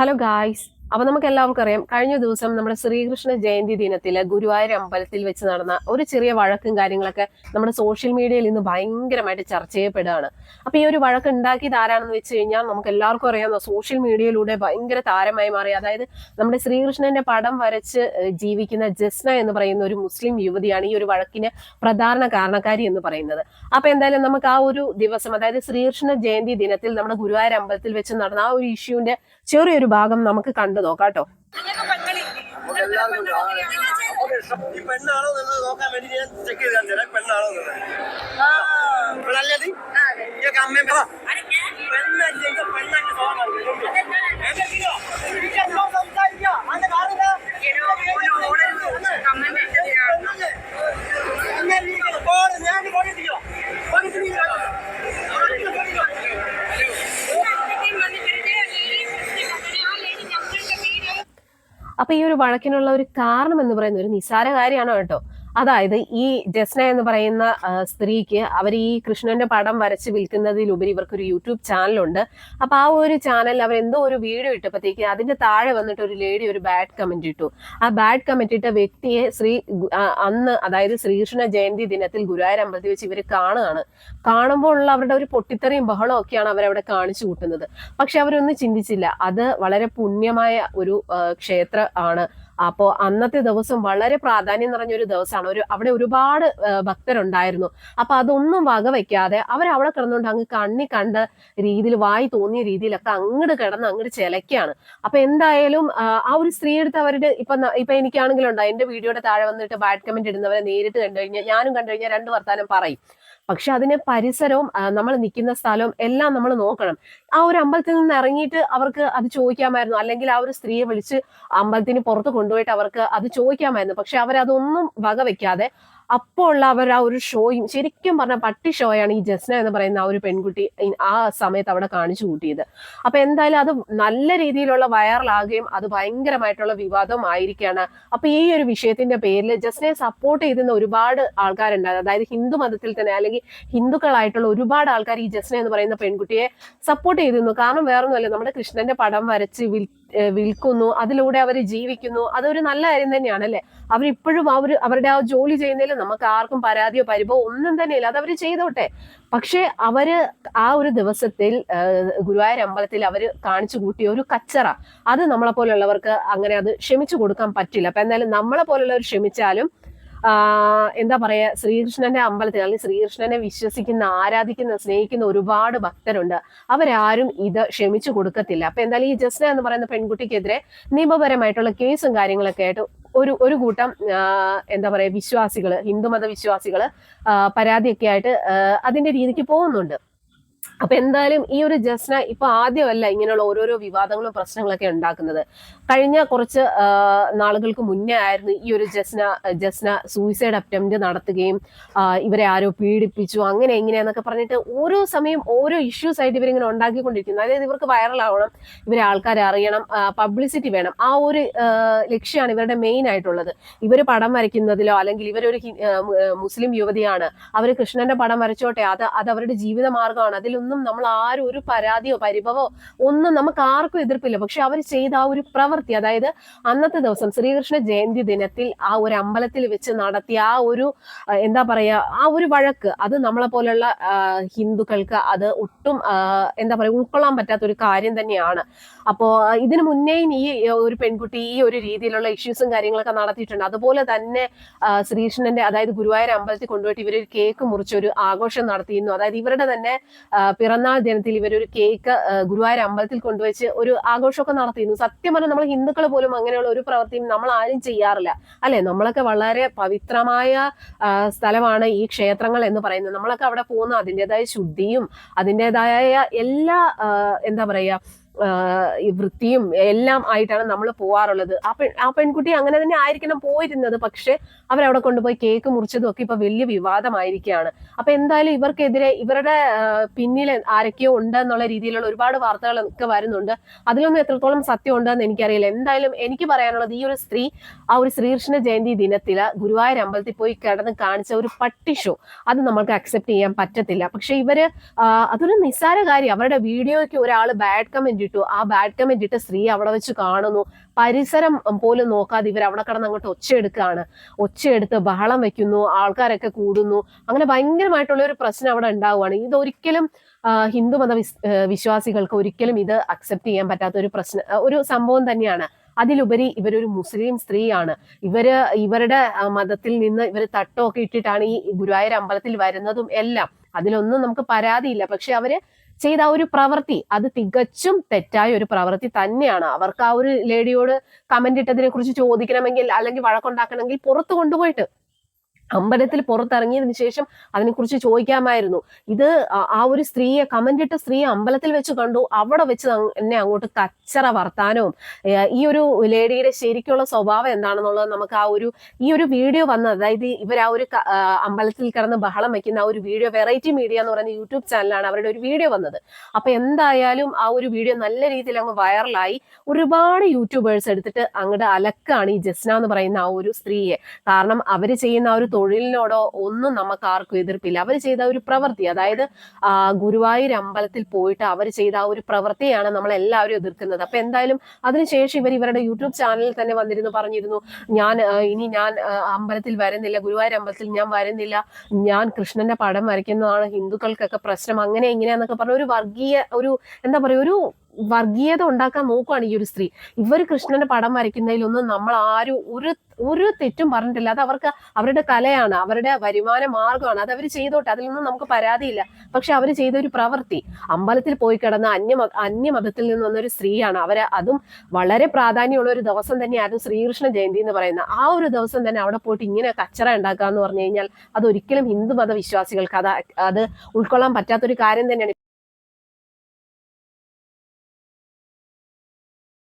Hello guys, അപ്പൊ നമുക്ക് എല്ലാവർക്കും അറിയാം കഴിഞ്ഞ ദിവസം നമ്മുടെ ശ്രീകൃഷ്ണ ജയന്തി ദിനത്തിൽ ഗുരുവായൂർ അമ്പലത്തിൽ വെച്ച് നടന്ന ഒരു ചെറിയ വഴക്കും കാര്യങ്ങളൊക്കെ നമ്മുടെ സോഷ്യൽ മീഡിയയിൽ ഇന്ന് ഭയങ്കരമായിട്ട് ചർച്ച ചെയ്യപ്പെടുകയാണ്. അപ്പൊ ഈ ഒരു വഴക്ക് ഉണ്ടാക്കിയത് ആരാണെന്ന് വെച്ച് കഴിഞ്ഞാൽ നമുക്ക് എല്ലാവർക്കും അറിയാവുന്ന സോഷ്യൽ മീഡിയയിലൂടെ ഭയങ്കര താരമായി മാറി. അതായത് നമ്മുടെ ശ്രീകൃഷ്ണന്റെ പടം വരച്ച് ജീവിക്കുന്ന ജസ്ന എന്ന് പറയുന്ന ഒരു മുസ്ലിം യുവതിയാണ് ഈ ഒരു വഴക്കിന് പ്രധാന കാരണക്കാരി എന്ന് പറയുന്നത്. അപ്പൊ എന്തായാലും നമുക്ക് ആ ഒരു ദിവസം അതായത് ശ്രീകൃഷ്ണ ജയന്തി ദിനത്തിൽ നമ്മുടെ ഗുരുവായൂർ അമ്പലത്തിൽ വെച്ച് നടന്ന ആ ഒരു ഇഷ്യൂവിന്റെ ചെറിയൊരു ഭാഗം നമുക്ക് കണ്ടു നോക്കാം കേട്ടോ ഈ പെണ്ണാണോ എന്നുള്ളത് നോക്കാൻ വേണ്ടി ഞാൻ ചെക്ക് ചെയ്ത് തരാം പെണ്ണാണോ എന്നുള്ളത് പെണ്ണല്ലേ നീ ഇയൊക്കെ അമ്മയും പറ പെണ്ണല്ലേ ഇത് അപ്പൊ ഈ ഒരു വഴക്കിനുള്ള ഒരു കാരണം എന്ന് പറയുന്നത് ഒരു നിസ്സാര കാര്യമാണോ കേട്ടോ. അതായത് ഈ ജസ്ന എന്ന് പറയുന്ന സ്ത്രീക്ക് അവർ ഈ കൃഷ്ണന്റെ പടം വരച്ച് വിൽക്കുന്നതിലുപരി ഇവർക്കൊരു യൂട്യൂബ് ചാനലുണ്ട്. അപ്പൊ ആ ഒരു ചാനലിൽ അവർ എന്തോ ഒരു വീഡിയോ ഇട്ടപ്പോഴത്തേക്ക് അതിന്റെ താഴെ വന്നിട്ട് ഒരു ലേഡി ഒരു ബാഡ് കമന്റ് ഇട്ടു. ആ ബാഡ് കമന്റ് ഇട്ട വ്യക്തിയെ ശ്രീ അന്ന് അതായത് ശ്രീകൃഷ്ണ ജയന്തി ദിനത്തിൽ ഗുരുവായൂർ അമ്പലത്തിൽ വെച്ച് ഇവർ കാണുകയാണ്. കാണുമ്പോൾ ഉള്ള അവരുടെ ഒരു പൊട്ടിത്തെറിയും ബഹളവും ഒക്കെയാണ് അവരവിടെ കാണിച്ചു കൂട്ടുന്നത്. പക്ഷെ അവരൊന്നും ചിന്തിച്ചില്ല. അത് വളരെ പുണ്യമായ ഒരു ക്ഷേത്രം ആണ്. അപ്പോൾ അന്നത്തെ ദിവസം വളരെ പ്രാധാന്യം നിറഞ്ഞ ഒരു ദിവസമാണ്. ഒരു അവിടെ ഒരുപാട് ഭക്തരുണ്ടായിരുന്നു. അപ്പൊ അതൊന്നും വകവെക്കാതെ അവരവിടെ കിടന്നുകൊണ്ട് അങ്ങ് കണ്ണി കണ്ട രീതിയിൽ വായി തോന്നിയ രീതിയിലൊക്കെ അങ്ങോട്ട് കിടന്ന് അങ്ങോട്ട് ചിലക്കാണ് അപ്പൊ എന്തായാലും ആ, ഒരു സ്ത്രീ എടുത്ത് അവരുടെ ഇപ്പൊ ഇപ്പൊ എനിക്കാണെങ്കിലും ഉണ്ടോ എന്റെ വീഡിയോയുടെ താഴെ വന്നിട്ട് ബാഡ് കമന്റ് ഇടുന്നവരെ നേരിട്ട് കണ്ടു കഴിഞ്ഞാൽ ഞാനും കണ്ടു കഴിഞ്ഞാൽ രണ്ട് വർത്താനം പറയും. പക്ഷെ അതിന് പരിസരവും നമ്മൾ നിൽക്കുന്ന സ്ഥലവും എല്ലാം നമ്മൾ നോക്കണം. ആ ഒരു അമ്പലത്തിൽ നിന്ന് ഇറങ്ങിയിട്ട് അവർക്ക് അത് ചോദിക്കാമായിരുന്നു. അല്ലെങ്കിൽ ആ ഒരു സ്ത്രീയെ വിളിച്ച് അമ്പലത്തിന് പുറത്ത് കൊണ്ടുപോയിട്ട് അവർക്ക് അത് ചോദിക്കാമായിരുന്നു. പക്ഷെ അവരതൊന്നും വകവെക്കാതെ അപ്പോൾ ഉള്ള അവർ ആ ഒരു ഷോയും ശരിക്കും പറഞ്ഞ പട്ടി ഷോയാണ് ഈ ജസ്ന എന്ന് പറയുന്ന ആ ഒരു പെൺകുട്ടി ആ സമയത്ത് അവിടെ കാണിച്ചു കൂട്ടിയത്. അപ്പൊ എന്തായാലും അത് നല്ല രീതിയിലുള്ള വൈറലാകുകയും അത് ഭയങ്കരമായിട്ടുള്ള വിവാദവും ആയിരിക്കുകയാണ്. അപ്പൊ ഈ ഒരു വിഷയത്തിന്റെ പേരിൽ ജസ്നയെ സപ്പോർട്ട് ചെയ്തിരുന്ന ഒരുപാട് ആൾക്കാരുണ്ടായിരുന്നു. അതായത് ഹിന്ദു മതത്തിൽ തന്നെ അല്ലെങ്കിൽ ഹിന്ദുക്കളായിട്ടുള്ള ഒരുപാട് ആൾക്കാർ ഈ ജസ്ന എന്ന് പറയുന്ന പെൺകുട്ടിയെ സപ്പോർട്ട് ചെയ്തിരുന്നു. കാരണം വേറൊന്നുമല്ല നമ്മുടെ കൃഷ്ണന്റെ പടം വരച്ച് വിൽ വിൽക്കുന്നു അതിലൂടെ അവർ ജീവിക്കുന്നു. അതൊരു നല്ല കാര്യം തന്നെയാണ് അല്ലെ? അവരിപ്പോഴും അവർ അവരുടെ ആ ജോലി ചെയ്യുന്നതിൽ നമുക്ക് ആർക്കും പരാതിയോ പരിഭവോ ഒന്നും തന്നെ ഇല്ല അത് അവർ ചെയ്തോട്ടെ. പക്ഷെ അവർ ആ ഒരു ദിവസത്തിൽ ഗുരുവായൂർ അമ്പലത്തിൽ അവർ കാണിച്ചു കൂട്ടിയ ഒരു കച്ചറ. അത് നമ്മളെ പോലുള്ളവർക്ക് അങ്ങനെ അത് ക്ഷമിച്ചു കൊടുക്കാൻ പറ്റില്ല. അപ്പൊ എന്തായാലും നമ്മളെ പോലുള്ളവർ ക്ഷമിച്ചാലും എന്താ പറയാ ശ്രീകൃഷ്ണന്റെ അമ്പലത്തിൽ അല്ലെങ്കിൽ ശ്രീകൃഷ്ണനെ വിശ്വസിക്കുന്ന ആരാധിക്കുന്ന സ്നേഹിക്കുന്ന ഒരുപാട് ഭക്തരുണ്ട്. അവരാരും ഇത് ക്ഷമിച്ചു കൊടുക്കത്തില്ല. അപ്പൊ എന്തായാലും ഈ ജസ്ന എന്ന് പറയുന്ന പെൺകുട്ടിക്കെതിരെ നിയമപരമായിട്ടുള്ള കേസും കാര്യങ്ങളൊക്കെ ആയിട്ട് ഒരു ഒരു കൂട്ടം എന്താ പറയാ വിശ്വാസികൾ ഹിന്ദുമത വിശ്വാസികൾ പരാതിയൊക്കെ ആയിട്ട് അതിന്റെ രീതിക്ക് പോകുന്നുണ്ട്. അപ്പൊ എന്തായാലും ഈ ഒരു ജസ്ന ഇപ്പൊ ആദ്യമല്ല ഇങ്ങനെയുള്ള ഓരോരോ വിവാദങ്ങളും പ്രശ്നങ്ങളൊക്കെ ഉണ്ടാക്കുന്നത്. കഴിഞ്ഞ കുറച്ച് നാളുകൾക്ക് മുന്നേ ആയിരുന്നു ഈ ഒരു ജസ്ന ജസ്ന സൂയിസൈഡ് അറ്റംപ്റ്റ് നടത്തുകയും ഇവരെ ആരോ പീഡിപ്പിച്ചു അങ്ങനെ എങ്ങനെയാന്നൊക്കെ പറഞ്ഞിട്ട് ഓരോ സമയം ഓരോ ഇഷ്യൂസ് ആയിട്ട് ഇവരിങ്ങനെ ഉണ്ടാക്കിക്കൊണ്ടിരിക്കുന്നു. അതായത് ഇവർക്ക് വൈറലാവണം ഇവരെ ആൾക്കാരെ അറിയണം പബ്ലിസിറ്റി വേണം. ആ ഒരു ലക്ഷ്യമാണ് ഇവരുടെ മെയിൻ ആയിട്ടുള്ളത്. ഇവർ പടം വരയ്ക്കുന്നതിലോ അല്ലെങ്കിൽ ഇവരൊരു മുസ്ലിം യുവതിയാണ്. അവർ കൃഷ്ണന്റെ പടം വരച്ചോട്ടെ അത് അത് അവരുടെ ജീവിത മാർഗമാണ് അതിലൊന്നും നമ്മൾ ആരും ഒരു പരാതിയോ പരിഭവോ ഒന്നും നമുക്ക് ആർക്കും എതിർപ്പില്ല. പക്ഷെ അവർ ചെയ്ത ആ ഒരു പ്രവൃത്തി അതായത് അന്നത്തെ ദിവസം ശ്രീകൃഷ്ണ ജയന്തി ദിനത്തിൽ ആ ഒരു അമ്പലത്തിൽ വെച്ച് നടത്തിയ ആ ഒരു എന്താ പറയാ ആ ഒരു വഴക്ക് അത് നമ്മളെ പോലുള്ള ഹിന്ദുക്കൾക്ക് അത് ഒട്ടും എന്താ പറയാ ഉൾക്കൊള്ളാൻ പറ്റാത്ത ഒരു കാര്യം തന്നെയാണ്. അപ്പോ ഇതിനു മുന്നേയും ഈ ഒരു പെൺകുട്ടി ഈ ഒരു രീതിയിലുള്ള ഇഷ്യൂസും കാര്യങ്ങളൊക്കെ നടത്തിയിട്ടുണ്ട്. അതുപോലെ തന്നെ ശ്രീകൃഷ്ണന്റെ അതായത് ഗുരുവായൂർ അമ്പലത്തിൽ കൊണ്ടുപോയിട്ട് ഒരു കേക്ക് മുറിച്ച് ഒരു ആഘോഷം നടത്തിയിരുന്നു. അതായത് ഇവരുടെ തന്നെ പിറന്നാൾ ദിനത്തിൽ ഇവർ ഒരു കേക്ക് ഗുരുവായൂർ അമ്പലത്തിൽ കൊണ്ടുവച്ച് ഒരു ആഘോഷമൊക്കെ നടത്തിയിരുന്നു. സത്യം പറഞ്ഞാൽ നമ്മൾ ഹിന്ദുക്കൾ പോലും അങ്ങനെയുള്ള ഒരു പ്രവൃത്തിയും നമ്മൾ ആരും ചെയ്യാറില്ല. അല്ലെ? നമ്മളൊക്കെ വളരെ പവിത്രമായ സ്ഥലമാണ് ഈ ക്ഷേത്രങ്ങൾ എന്ന് പറയുന്നത്. നമ്മളൊക്കെ അവിടെ പോകുന്ന അതിന്റെതായ ശുദ്ധിയും അതിന്റെതായ എല്ലാ എന്താ പറയാ ആ, ഈ വൃത്തിയും എല്ലാം ആയിട്ടാണ് നമ്മൾ പോവാറുള്ളത്. ആ പെൺ ആ പെൺകുട്ടി അങ്ങനെ തന്നെ ആയിരിക്കണം പോയിരുന്നത്. പക്ഷെ അവരവിടെ കൊണ്ടുപോയി കേക്ക് മുറിച്ചതും ഒക്കെ ഇപ്പൊ വലിയ വിവാദമായിരിക്കുകയാണ്. അപ്പൊ എന്തായാലും ഇവർക്കെതിരെ ഇവരുടെ പിന്നിൽ ആരൊക്കെയോ ഉണ്ട് എന്നുള്ള രീതിയിലുള്ള ഒരുപാട് വാർത്തകളൊക്കെ വരുന്നുണ്ട്. അതിലൊന്നും എത്രത്തോളം സത്യം ഉണ്ടെന്ന് എനിക്കറിയില്ല. എന്തായാലും എനിക്ക് പറയാനുള്ളത് ഈ ഒരു സ്ത്രീ ആ ഒരു ശ്രീകൃഷ്ണ ജയന്തി ദിനത്തിൽ ഗുരുവായൂർ അമ്പലത്തിൽ പോയി കിടന്ന് കാണിച്ച ഒരു പട്ടി ഷോ അത് നമ്മൾക്ക് അക്സെപ്റ്റ് ചെയ്യാൻ പറ്റത്തില്ല. പക്ഷെ ഇവർ അതൊരു നിസ്സാര കാര്യം. അവരുടെ വീഡിയോയ്ക്ക് ഒരാൾ ബാഡ് കമന്റ് കമന്റ് ആ ബാഡ് കമന്റ് ഇട്ട സ്ത്രീ അവിടെ വെച്ച് കാണുന്നു. പരിസരം പോലും നോക്കാതെ ഇവർ അവിടെ കിടന്ന് അങ്ങോട്ട് ഒച്ചയെടുക്കുകയാണ്. ഒച്ചയെടുത്ത് ബഹളം വെക്കുന്നു ആൾക്കാരൊക്കെ കൂടുന്നു. അങ്ങനെ ഭയങ്കരമായിട്ടുള്ള ഒരു പ്രശ്നം അവിടെ ഉണ്ടാവുകയാണ്. ഇതൊരിക്കലും ഹിന്ദു മത വിസ്- വിശ്വാസികൾക്ക് ഒരിക്കലും ഇത് അക്സെപ്റ്റ് ചെയ്യാൻ പറ്റാത്ത ഒരു പ്രശ്നം ഒരു സംഭവം തന്നെയാണ്. അതിലുപരി ഇവരൊരു മുസ്ലിം സ്ത്രീയാണ്. ഇവർ ഇവരുടെ മതത്തിൽ നിന്ന് ഇവർ തട്ടമൊക്കെ ഇട്ടിട്ടാണ് ഈ ഗുരുവായൂർ അമ്പലത്തിൽ വരുന്നതും എല്ലാം. അതിലൊന്നും നമുക്ക് പരാതിയില്ല. പക്ഷെ അവർ ചെയ്ത ആ ഒരു പ്രവൃത്തി അത് തികച്ചും തെറ്റായ ഒരു പ്രവൃത്തി തന്നെയാണ്. അവർക്ക് ആ ഒരു ലേഡിയോട് കമന്റ് ഇട്ടതിനെ കുറിച്ച് ചോദിക്കണമെങ്കിൽ അല്ലെങ്കിൽ വഴക്കുണ്ടാക്കണമെങ്കിൽ പുറത്തു കൊണ്ടുപോയിട്ട് അമ്പലത്തിൽ പുറത്തിറങ്ങിയതിനു ശേഷം അതിനെക്കുറിച്ച് ചോദിക്കാമായിരുന്നു. ഇത് ആ- ഒരു സ്ത്രീയെ കമന്റ് ഇട്ട സ്ത്രീയെ അമ്പലത്തിൽ വെച്ച് കണ്ടു. അവിടെ വെച്ച് എന്നെ അങ്ങോട്ട് കച്ചറ വർത്താനവും ഈ ഒരു ലേഡിയുടെ ശരിക്കുള്ള സ്വഭാവം എന്താണെന്നുള്ളത് നമുക്ക് ആ ഒരു ഈ ഒരു വീഡിയോ വന്ന അതായത് ഇവർ ആ ഒരു അമ്പലത്തിൽ കിടന്ന് ബഹളം വെക്കുന്ന ആ ഒരു വീഡിയോ വെറൈറ്റി മീഡിയ എന്ന് പറയുന്ന യൂട്യൂബ് ചാനലാണ് അവരുടെ ഒരു വീഡിയോ വന്നത്. അപ്പൊ എന്തായാലും ആ ഒരു വീഡിയോ നല്ല രീതിയിൽ അങ്ങ് വൈറലായി ഒരുപാട് യൂട്യൂബേഴ്സ് എടുത്തിട്ട് അങ്ങോട്ട് അലക്കാണ് ഈ ജസ്ന എന്ന് പറയുന്ന ആ ഒരു സ്ത്രീയെ. കാരണം അവർ ചെയ്യുന്ന ആ ഒരു തൊഴിലിനോടോ ഒന്നും നമുക്ക് ആർക്കും എതിർപ്പില്ല. അവർ ചെയ്ത ഒരു പ്രവൃത്തി അതായത് ഗുരുവായൂർ അമ്പലത്തിൽ പോയിട്ട് അവർ ചെയ്ത ആ ഒരു പ്രവൃത്തിയാണ് നമ്മൾ എല്ലാവരും എതിർക്കുന്നത്. അപ്പൊ എന്തായാലും അതിനുശേഷം ഇവർ ഇവരുടെ യൂട്യൂബ് ചാനലിൽ തന്നെ വന്നിരുന്നു പറഞ്ഞിരുന്നു ഞാൻ ഇനി ഞാൻ അമ്പലത്തിൽ വരുന്നില്ല ഗുരുവായൂർ അമ്പലത്തിൽ ഞാൻ വരുന്നില്ല ഞാൻ കൃഷ്ണന്റെ പടം വരയ്ക്കുന്നതാണ് ഹിന്ദുക്കൾക്കൊക്കെ പ്രശ്നം അങ്ങനെ ഇങ്ങനെയാന്നൊക്കെ പറഞ്ഞ ഒരു വർഗീയ ഒരു എന്താ പറയുക ഒരു വർഗീയത ഉണ്ടാക്കാൻ നോക്കുവാണ് ഈ ഒരു സ്ത്രീ. ഇവർ കൃഷ്ണന്റെ പടം വരയ്ക്കുന്നതിലൊന്നും നമ്മൾ ആരും ഒരു ഒരു തെറ്റും പറഞ്ഞിട്ടില്ല. അത് അവർക്ക് അവരുടെ കലയാണ് അവരുടെ വരുമാന മാർഗമാണ് അത് അവർ ചെയ്തോട്ടെ. അതിലൊന്നും നമുക്ക് പരാതിയില്ല. പക്ഷെ അവർ ചെയ്ത ഒരു പ്രവൃത്തി അമ്പലത്തിൽ പോയി കിടന്ന അന്യ അന്യമതത്തിൽ നിന്ന് വന്ന ഒരു സ്ത്രീയാണ്. അവർ അതും വളരെ പ്രാധാന്യമുള്ള ഒരു ദിവസം തന്നെയായിരുന്നു ശ്രീകൃഷ്ണ ജയന്തി എന്ന് പറയുന്നത്. ആ ഒരു ദിവസം തന്നെ അവിടെ പോയിട്ട് ഇങ്ങനെ കച്ചറ ഉണ്ടാക്കുക എന്ന് പറഞ്ഞു കഴിഞ്ഞാൽ അതൊരിക്കലും ഹിന്ദു മതവിശ്വാസികൾക്ക് അത് അത് ഉൾക്കൊള്ളാൻ പറ്റാത്തൊരു കാര്യം തന്നെയാണ്.